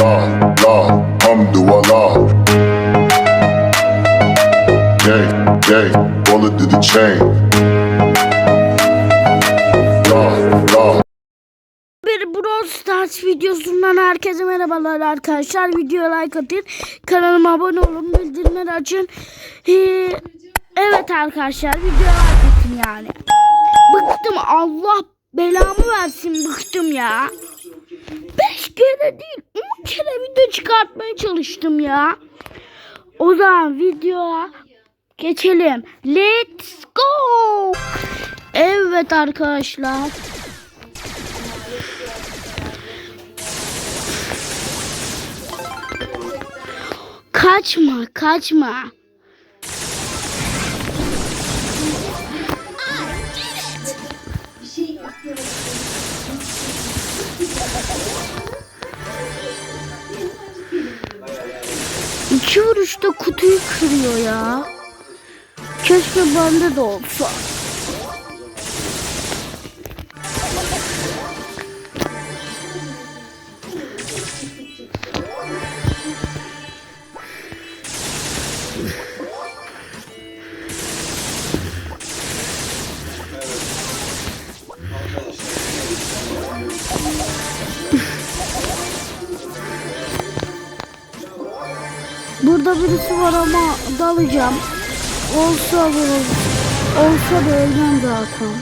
la la hamdulillah. Gang, gang, bullet to the chain. Videosundan herkese merhabalar arkadaşlar. Videoya like atın. Kanalıma abone olun. Bildirimleri açın. Ee, evet arkadaşlar videoya like atın yani. Bıktım Allah belamı versin bıktım ya. Beş kere değil on kere video çıkartmaya çalıştım ya. O zaman videoya geçelim. Let's go. Evet arkadaşlar. Kaçma, kaçma. İki vuruşta kutuyu kırıyor ya. Keşke bende de olsa. Birisi var ama dalacağım. Olsa vurur. Olsa da ölmem zaten.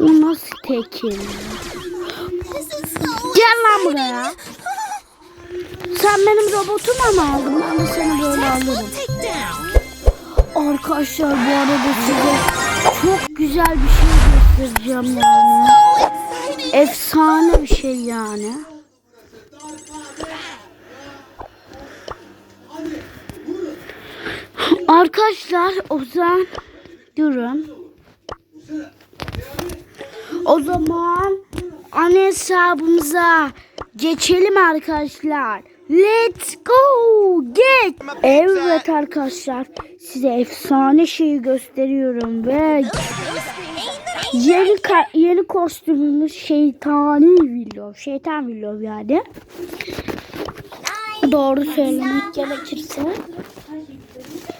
O nasıl tekim? Gel lan buraya. Sen benim robotuma mı aldın? Ben de seni böyle alırım. Arkadaşlar bu arada size çok güzel bir şey göstereceğim yani. Efsane bir şey yani. Arkadaşlar o zaman durun. O zaman ana hesabımıza geçelim arkadaşlar. Let's go get. Evet arkadaşlar size efsane şeyi gösteriyorum ve yeni yeni kostümümüz şeytani villo. Şeytan villo yani. Doğru söylemek gerekirse.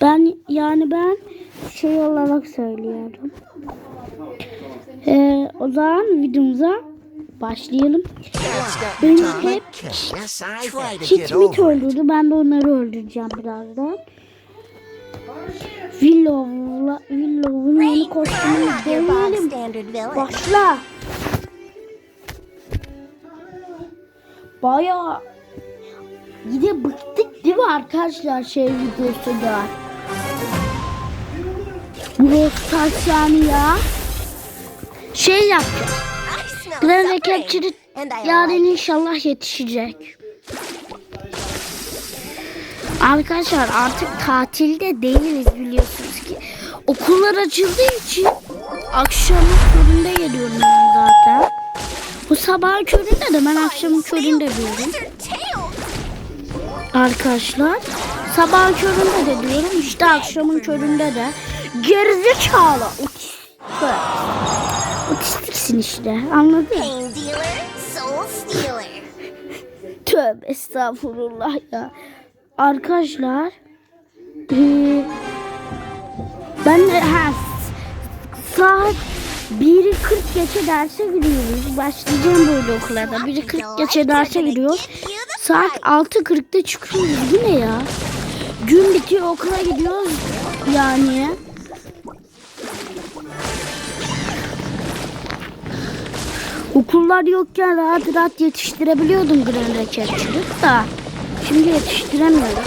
Ben yani ben şey olarak söylüyorum. Ee, o zaman videomuza başlayalım. Benim hep over. öldürdü. Ben de onları öldüreceğim birazdan. Willow'la Willow'un yeni kostümünü deneyelim. Başla. Baya bir de bıktık değil mi arkadaşlar şey videosu da. Bu Stars yani ya. Şey yapacağız. Grand I yarın inşallah yetişecek. Arkadaşlar artık tatilde değiliz biliyorsunuz ki. Okullar açıldığı için akşamın köründe geliyorum ben zaten. Bu sabah köründe de ben akşamın köründe diyorum. Arkadaşlar sabah köründe de diyorum işte akşamın köründe de. Gerizekalı. Otist. Otistiksin işte anladın? Stealer. Tövbe estağfurullah ya. Arkadaşlar eee, ben de ha, saat 1'i 40 geçe derse giriyoruz. Başlayacağım böyle okula da. 1'i 40 geçe derse giriyoruz. Saat 6.40'da çıkıyoruz. Bu ne ya? Gün bitiyor okula gidiyoruz. Yani. Okullar yokken rahat rahat yetiştirebiliyordum Grand Recapture'ı da. Şimdi yetiştiremiyorum.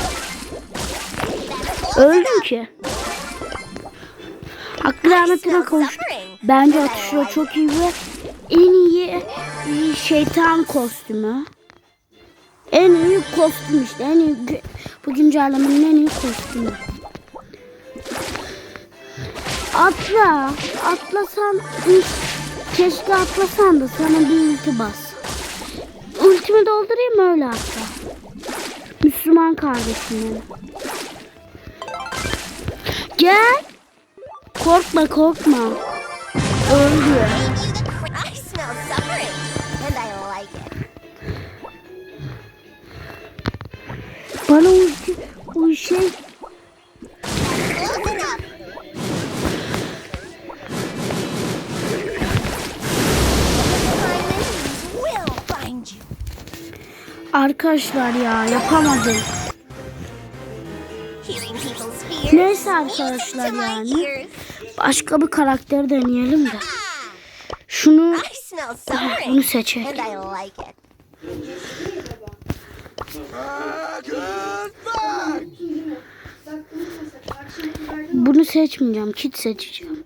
Öldüm ki. Hakkı rahmetine kavuştum. Bence Atışro çok iyi ve en iyi şeytan kostümü. En iyi kostüm işte. En iyi, bu güncellemenin en iyi kostümü. Atla. Atlasan keşke atlasan da sana bir ulti bas. Ultimi doldurayım öyle atla. Müslüman kardeşim. Gel. Korkma korkma. Öldü. Gave you the cr- arkadaşlar ya yapamadım. Neyse arkadaşlar yani. Başka bir karakter deneyelim de. Şunu bunu seçelim. Bunu seçmeyeceğim. Kit seçeceğim.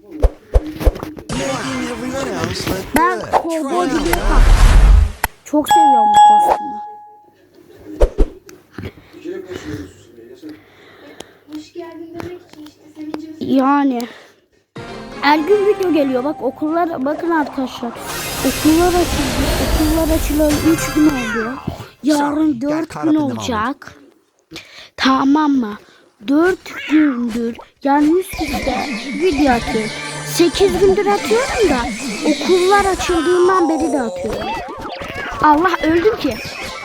Ben kovboy. Çok seviyorum bu kostümü. Yani. Her gün video geliyor. Bak okullar bakın arkadaşlar. Okullar açıldı. Okullar açılalı 3 gün oldu. Yarın Sorry, 4 got caught gün olacak. Tamam mı? 4 gündür yani üste video atıyorum. 8 gündür atıyorum da okullar açıldığından beri de atıyorum. Allah öldüm ki.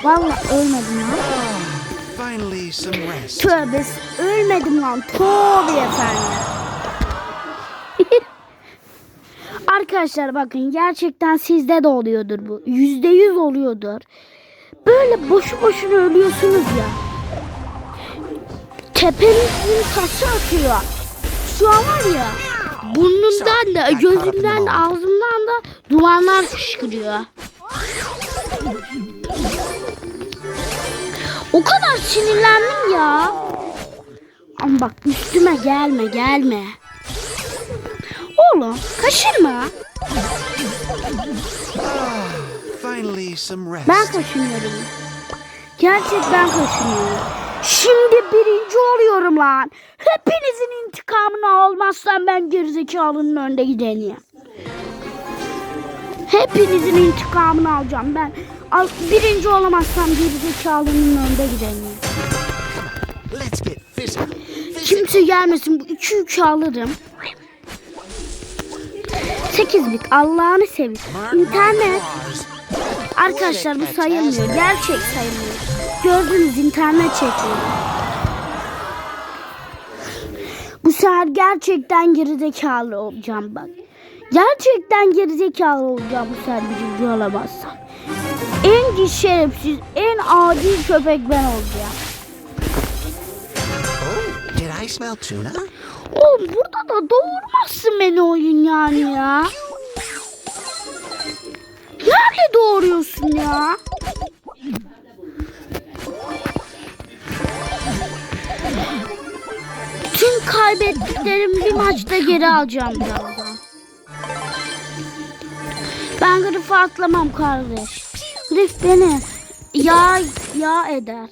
Vallahi ölmedim ya. Tövbe ölmedim lan. Tövbe efendim. Arkadaşlar bakın gerçekten sizde de oluyordur bu. Yüzde yüz oluyordur. Böyle boşu boşuna ölüyorsunuz ya. Tepenizin taşı atıyor. Şu an var ya burnumdan da gözümden de ağzımdan da dumanlar fışkırıyor. O kadar sinirlendim ya. Ama bak üstüme gelme gelme. Oğlum kaşınma. Ben kaşınıyorum. Gerçekten kaşınıyorum. Şimdi birinci oluyorum lan. Hepinizin intikamını almazsam ben gerizekalının önde gideniyim. Hepinizin intikamını alacağım ben. Al, birinci olamazsam gerizekalının önde gideniyim. Kimse gelmesin. Bu iki yükü alırım. 8 bit. Allah'ını my İnternet. Arkadaşlar bu sayılmıyor. Gerçek sayılmıyor. Gördünüz internet çekiyor. Bu sefer gerçekten gerizekalı olacağım bak. Gerçekten gerizekalı olacağım bu sefer birinci olamazsam. En şerefsiz, en adi köpek ben olacağım. Oh, did I smell tuna? Oğlum burada da doğurmazsın beni oyun yani ya. Nerede doğuruyorsun ya? Tüm kaybettiklerimi bir maçta geri alacağım birazdan. Ben Griff'e atlamam kardeş. Griff beni yağ, yağ eder.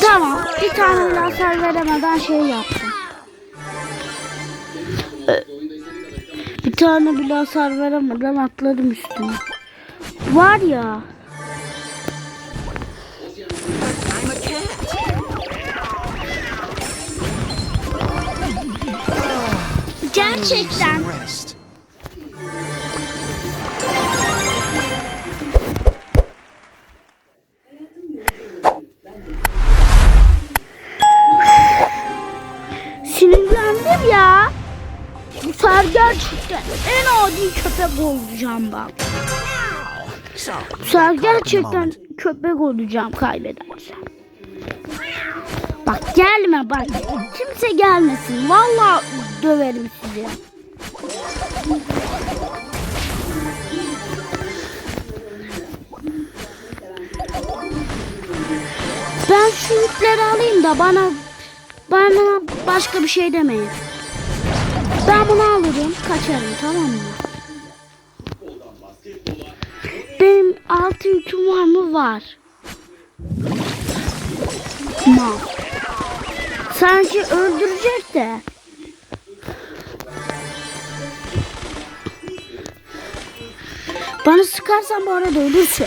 Tamam. Bir tane bile hasar veremeden şey yaptım. Ee, Bir tane bile hasar veremeden atladım üstüne. Var ya. Gerçekten. Sefer gerçekten en adi köpek olacağım bak. Bu sefer gerçekten köpek olacağım kaybedersem. Bak gelme bak. Kimse gelmesin. Vallahi döverim sizi. Ben şu ipleri alayım da bana bana başka bir şey demeyin. Ben bunu alırım, kaçarım tamam mı? Benim altı yüküm var mı? Var. Mal. Sanki öldürecek de. Bana sıkarsan bu arada ölürsün.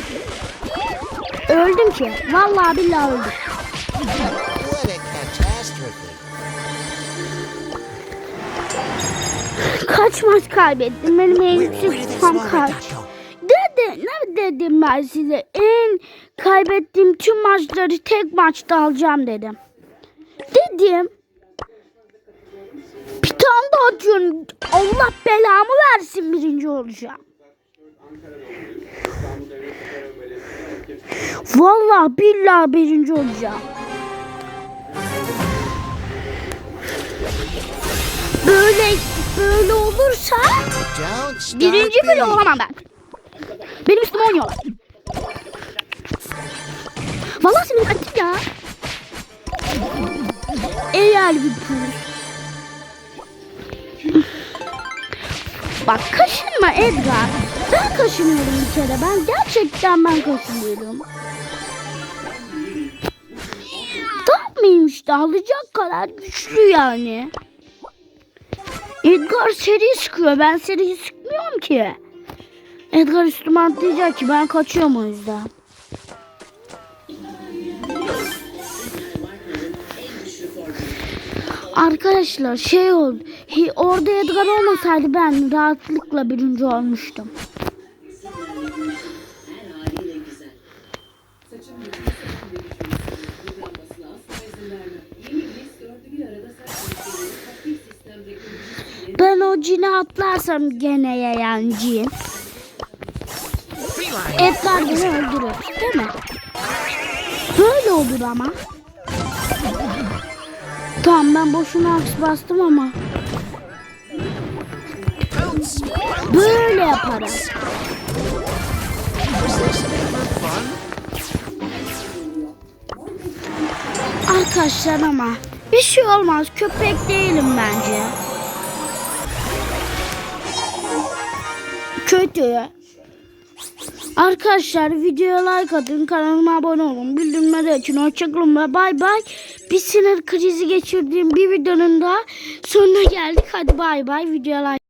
Öldüm ki. Vallahi billahi öldüm. Kaç maç kaybettim? Benim en yüksek kupam kaç? Dede, ne dedim ben size? En kaybettiğim tüm maçları tek maçta alacağım dedim. Dedim. Bir tane daha atıyorum. Allah belamı versin birinci olacağım. Vallahi billahi birinci olacağım. Birinci bile olamam ben. Benim üstüme oynuyorlar. Vallahi seni kaçtım ya. Eğer bir. Bak kaşınma Edgar. Ben kaşınıyorum bir kere. Ben gerçekten ben kaşınıyorum. Tamam işte alacak kadar güçlü yani. Edgar seri sıkıyor. Ben seri sıkmıyorum ki. Edgar üstüme atlayacak ki ben kaçıyorum o yüzden. Arkadaşlar şey oldu. Orada Edgar olmasaydı ben rahatlıkla birinci olmuştum. Cine atlarsam gene yayancıyım. Edgar beni öldürür. Değil mi? Böyle olur ama. Tamam ben boşuna aks bastım ama. Böyle yaparım. Arkadaşlar ama bir şey olmaz. Köpek değilim bence. Kötü. Arkadaşlar videoya like atın, kanalıma abone olun, bildirimleri açın, hoşçakalın ve bay bay. Bir sinir krizi geçirdiğim bir videonun daha sonuna geldik. Hadi bay bay, videoya like